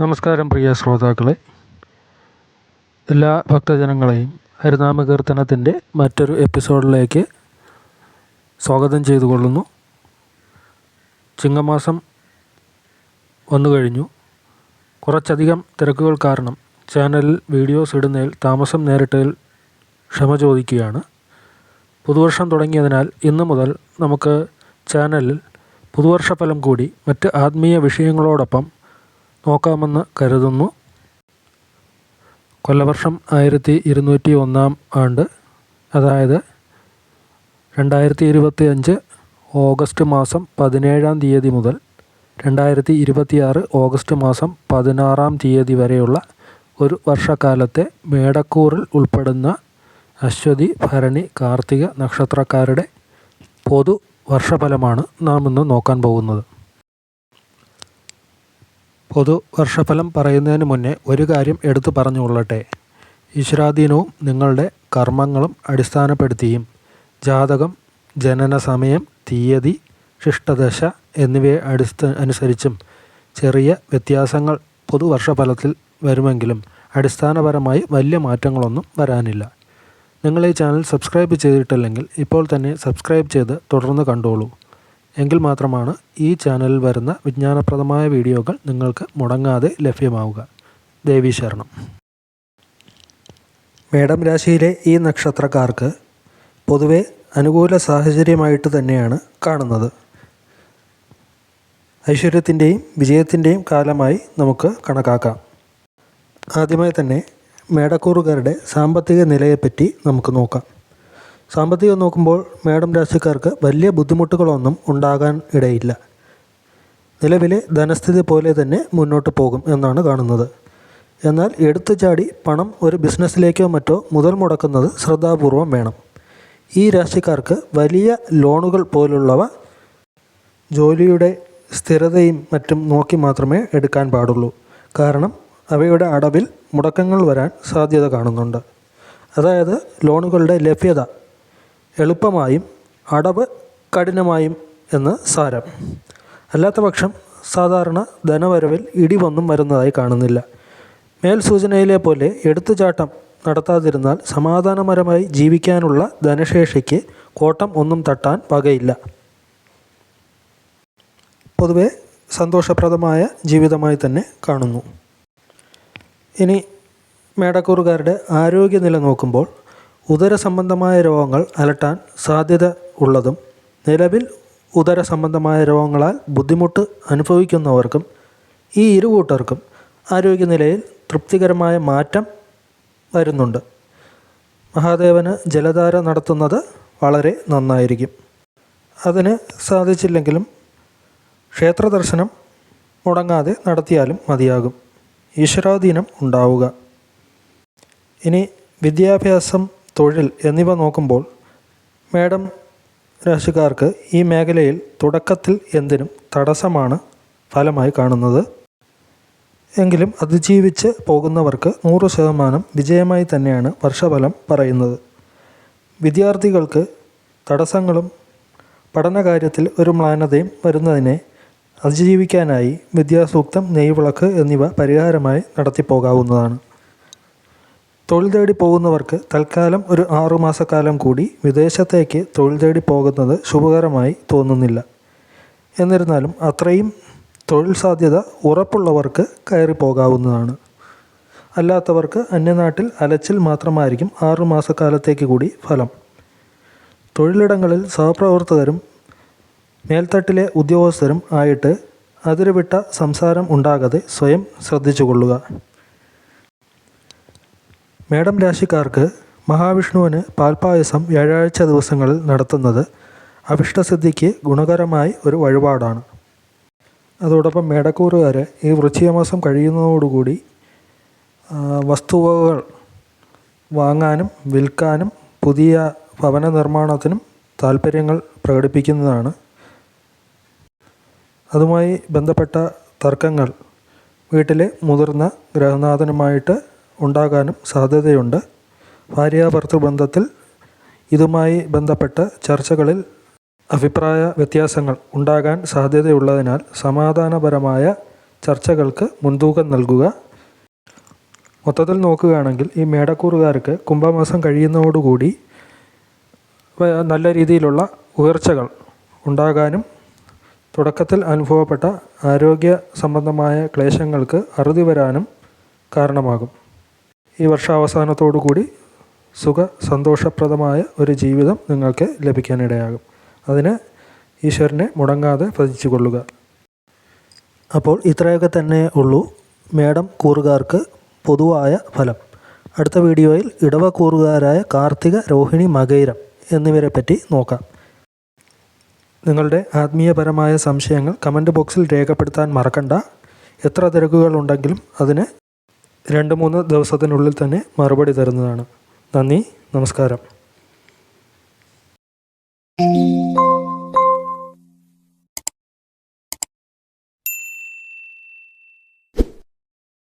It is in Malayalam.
നമസ്കാരം പ്രിയ ശ്രോതാക്കളെ. എല്ലാ ഭക്തജനങ്ങളെയും ഹരിനാമ കീർത്തനത്തിന്റെ മറ്റൊരു എപ്പിസോഡിലേക്ക് സ്വാഗതം ചെയ്തു കൊള്ളുന്നു ചിങ്ങമാസം വന്നു കഴിഞ്ഞു. കുറച്ചധികം തിരക്കുകൾ കാരണം ചാനലിൽ വീഡിയോസ് ഇടുന്നതിൽ താമസം നേരിട്ടതിൽ ക്ഷമ ചോദിക്കുകയാണ്. പുതുവർഷം തുടങ്ങിയതിനാൽ ഇന്നു മുതൽ നമുക്ക് ചാനലിൽ പുതുവർഷ ഫലം കൂടി മറ്റ് ആത്മീയ വിഷയങ്ങളോടൊപ്പം നോക്കാമെന്ന് കരുതുന്നു. കൊല്ലവർഷം ആയിരത്തി ഇരുന്നൂറ്റി ഒന്നാം ആണ്ട് അതായത് രണ്ടായിരത്തി ഇരുപത്തി അഞ്ച് ഓഗസ്റ്റ് മാസം പതിനേഴാം തീയതി മുതൽ രണ്ടായിരത്തി ഇരുപത്തിയാറ് ഓഗസ്റ്റ് മാസം പതിനാറാം തീയതി വരെയുള്ള ഒരു വർഷക്കാലത്തെ മേടക്കൂറിൽ ഉൾപ്പെടുന്ന അശ്വതി ഭരണി കാർത്തിക നക്ഷത്രക്കാരുടെ പൊതു വർഷഫലമാണ് നാം ഇന്ന് നോക്കാൻ പോകുന്നത്. പൊതു വർഷഫലം പറയുന്നതിന് മുന്നേ ഒരു കാര്യം എടുത്തു പറഞ്ഞുകൊള്ളട്ടെ. ഈശ്വരാധീനവും നിങ്ങളുടെ കർമ്മങ്ങളും അടിസ്ഥാനപ്പെടുത്തിയും ജാതകം ജനന സമയം തീയതി ശിഷ്ടദശ എന്നിവയെ അടിസ്ഥ അനുസരിച്ചും ചെറിയ വ്യത്യാസങ്ങൾ പൊതുവർഷഫലത്തിൽ വരുമെങ്കിലും അടിസ്ഥാനപരമായി വലിയ മാറ്റങ്ങളൊന്നും വരാനില്ല. നിങ്ങൾ ഈ ചാനൽ സബ്സ്ക്രൈബ് ചെയ്തിട്ടില്ലെങ്കിൽ ഇപ്പോൾ തന്നെ സബ്സ്ക്രൈബ് ചെയ്ത് തുടർന്ന് കണ്ടോളൂ. എങ്കിൽ മാത്രമാണ് ഈ ചാനലിൽ വരുന്ന വിജ്ഞാനപ്രദമായ വീഡിയോകൾ നിങ്ങൾക്ക് മുടങ്ങാതെ ലഭ്യമാവുക. ദേവി ശരണം. മേടം രാശിയിലെ ഈ നക്ഷത്രക്കാർക്ക് പൊതുവെ അനുകൂല സാഹചര്യമായിട്ട് തന്നെയാണ് കാണുന്നത്. ഐശ്വര്യത്തിന്റെയും വിജയത്തിന്റെയും കാലമായി നമുക്ക് കണക്കാക്കാം. ആദ്യമായി തന്നെ മേടക്കൂറുകാരുടെ സാമ്പത്തിക നിലയെപ്പറ്റി നമുക്ക് നോക്കാം. സാമ്പത്തികം നോക്കുമ്പോൾ മേടം രാശിക്കാർക്ക് വലിയ ബുദ്ധിമുട്ടുകളൊന്നും ഉണ്ടാകാൻ ഇടയില്ല. നിലവിലെ ധനസ്ഥിതി പോലെ തന്നെ മുന്നോട്ട് പോകും എന്നാണ് കാണുന്നത്. എന്നാൽ എടുത്തു ചാടി പണം ഒരു ബിസിനസ്സിലേക്കോ മറ്റോ മുതൽ മുടക്കുന്നത് ശ്രദ്ധാപൂർവം വേണം. ഈ രാശിക്കാർക്ക് വലിയ ലോണുകൾ പോലുള്ളവ ജോലിയുടെ സ്ഥിരതയും മറ്റും നോക്കി മാത്രമേ എടുക്കാൻ പാടുള്ളൂ. കാരണം അവയുടെ അടവിൽ മുടക്കങ്ങൾ വരാൻ സാധ്യത കാണുന്നുണ്ട്. അതായത് ലോണുകളുടെ ലഭ്യത എളുപ്പമായും അടവ് കഠിനമായും എന്ന് സാരം. അല്ലാത്ത പക്ഷം സാധാരണ ധനവരവിൽ ഇടിവൊന്നും വരുന്നതായി കാണുന്നില്ല. മേൽ സൂചനയിലെ പോലെ എടുത്തുചാട്ടം നടത്താതിരുന്നാൽ സമാധാനപരമായി ജീവിക്കാനുള്ള ധനശേഷിക്ക് കോട്ടം ഒന്നും തട്ടാൻ വകയില്ല. പൊതുവെ സന്തോഷപ്രദമായ ജീവിതമായി തന്നെ കാണുന്നു. ഇനി മേടക്കൂറുകാരുടെ ആരോഗ്യനില നോക്കുമ്പോൾ ഉദര സംബന്ധമായ രോഗങ്ങൾ അലട്ടാൻ സാധ്യത ഉള്ളതും നിലവിൽ ഉദര സംബന്ധമായ രോഗങ്ങളാൽ ബുദ്ധിമുട്ട് അനുഭവിക്കുന്നവർക്കും ഈ ഇരു കൂട്ടർക്കും ആരോഗ്യനിലയിൽ തൃപ്തികരമായ മാറ്റം വരുന്നുണ്ട്. മഹാദേവന് ജലധാര നടത്തുന്നത് വളരെ നന്നായിരിക്കും. അതിന് സാധിച്ചില്ലെങ്കിലും ക്ഷേത്ര ദർശനം മുടങ്ങാതെ നടത്തിയാലും മതിയാകും. ഈശ്വരാധീനം ഉണ്ടാവുക. ഇനി വിദ്യാഭ്യാസം തൊഴിൽ എന്നിവ നോക്കുമ്പോൾ മേഡം രാശിക്കാർക്ക് ഈ മേഖലയിൽ തുടക്കത്തിൽ എന്തിനും തടസ്സമാണ് ഫലമായി കാണുന്നത്. എങ്കിലും അതിജീവിച്ച് പോകുന്നവർക്ക് നൂറ് ശതമാനം വിജയമായി തന്നെയാണ് വർഷഫലം പറയുന്നത്. വിദ്യാർത്ഥികൾക്ക് തടസ്സങ്ങളും പഠനകാര്യത്തിൽ ഒരു മ്ലാനതയും വരുന്നതിനെ അതിജീവിക്കാനായി വിദ്യാസൂക്തം നെയ്വിളക്ക് എന്നിവ പരിഹാരമായി നടത്തിപ്പോകാവുന്നതാണ്. തൊഴിൽ തേടി പോകുന്നവർക്ക് തൽക്കാലം ഒരു ആറുമാസക്കാലം കൂടി വിദേശത്തേക്ക് തൊഴിൽ തേടി പോകുന്നത് ശുഭകരമായി തോന്നുന്നില്ല. എന്നിരുന്നാലും അത്രയും തൊഴിൽ സാധ്യത ഉറപ്പുള്ളവർക്ക് കയറി പോകാവുന്നതാണ്. അല്ലാത്തവർക്ക് അന്യനാട്ടിൽ അലച്ചിൽ മാത്രമായിരിക്കും ആറുമാസക്കാലത്തേക്ക് കൂടി ഫലം. തൊഴിലിടങ്ങളിൽ സഹപ്രവർത്തകരും മേൽത്തട്ടിലെ ഉദ്യോഗസ്ഥരും ആയിട്ട് അതിരുവിട്ട സംസാരം ഉണ്ടാകാതെ സ്വയം ശ്രദ്ധിച്ചുകൊള്ളുക. മേടം രാശിക്കാർക്ക് മഹാവിഷ്ണുവിന് പാൽപ്പായസം വ്യാഴാഴ്ച ദിവസങ്ങളിൽ നടത്തുന്നത് അഭിഷ്ടസിദ്ധിക്ക് ഗുണകരമായി ഒരു വഴിപാടാണ്. അതോടൊപ്പം മേടക്കൂറുകാർ ഈ വൃശ്ചികമാസം കഴിയുന്നതോടുകൂടി വസ്തുവകകൾ വാങ്ങാനും വിൽക്കാനും പുതിയ ഭവന നിർമ്മാണത്തിനും താല്പര്യങ്ങൾ പ്രകടിപ്പിക്കുന്നതാണ്. അതുമായി ബന്ധപ്പെട്ട തർക്കങ്ങൾ വീട്ടിലെ മുതിർന്ന ഗ്രഹനാഥനുമായിട്ട് ഉണ്ടാകാനും സാധ്യതയുണ്ട്. ഭാര്യാഭർത്തൃ ബന്ധത്തിൽ ഇതുമായി ബന്ധപ്പെട്ട ചർച്ചകളിൽ അഭിപ്രായ വ്യത്യാസങ്ങൾ ഉണ്ടാകാൻ സാധ്യതയുള്ളതിനാൽ സമാധാനപരമായ ചർച്ചകൾക്ക് മുൻതൂക്കം നൽകുക. മൊത്തത്തിൽ നോക്കുകയാണെങ്കിൽ ഈ മേടക്കൂറുകാർക്ക് കുംഭമാസം കഴിയുന്നതോടുകൂടി നല്ല രീതിയിലുള്ള ഉയർച്ചകൾ ഉണ്ടാകാനും തുടക്കത്തിൽ അനുഭവപ്പെട്ട ആരോഗ്യ സംബന്ധമായ ക്ലേശങ്ങൾക്ക് അറുതി വരാനും കാരണമാകും. ഈ വർഷാവസാനത്തോടു കൂടി സുഖ സന്തോഷപ്രദമായ ഒരു ജീവിതം നിങ്ങൾക്ക് ലഭിക്കാനിടയാകും. അതിന് ഈശ്വരനെ മുടങ്ങാതെ ഭജിച്ചു കൊള്ളുക. അപ്പോൾ ഇത്രയൊക്കെ തന്നെ ഉള്ളൂ. മേഡം കൂറുകാർക്ക് പൊതുവായ ഫലം. അടുത്ത വീഡിയോയിൽ ഇടവ കൂറുകാരായ കാർത്തിക രോഹിണി മകൈരം എന്നിവരെ പറ്റി നോക്കാം. നിങ്ങളുടെ ആത്മീയപരമായ സംശയങ്ങൾ കമന്റ് ബോക്സിൽ രേഖപ്പെടുത്താൻ മറക്കണ്ട. എത്ര തിരക്കുകളുണ്ടെങ്കിലും അതിന് രണ്ട് മൂന്ന് ദിവസത്തിനുള്ളിൽ തന്നെ മറുപടി തരുന്നതാണ്. നന്ദി നമസ്കാരം.